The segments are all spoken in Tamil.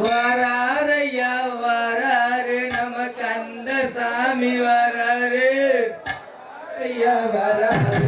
வராறையா வராரு நம்ம கந்த சாமி வராரு ஐயா வராரு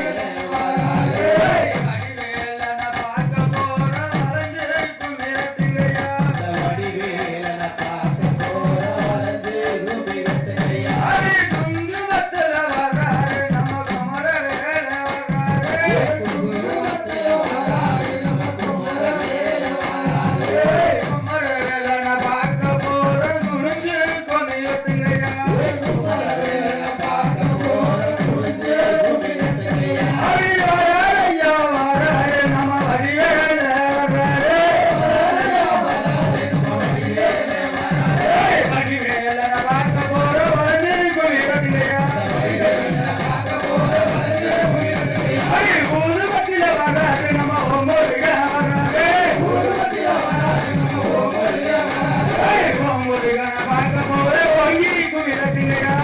Yes. கசமோர பொங்கி குவிரத்தினையா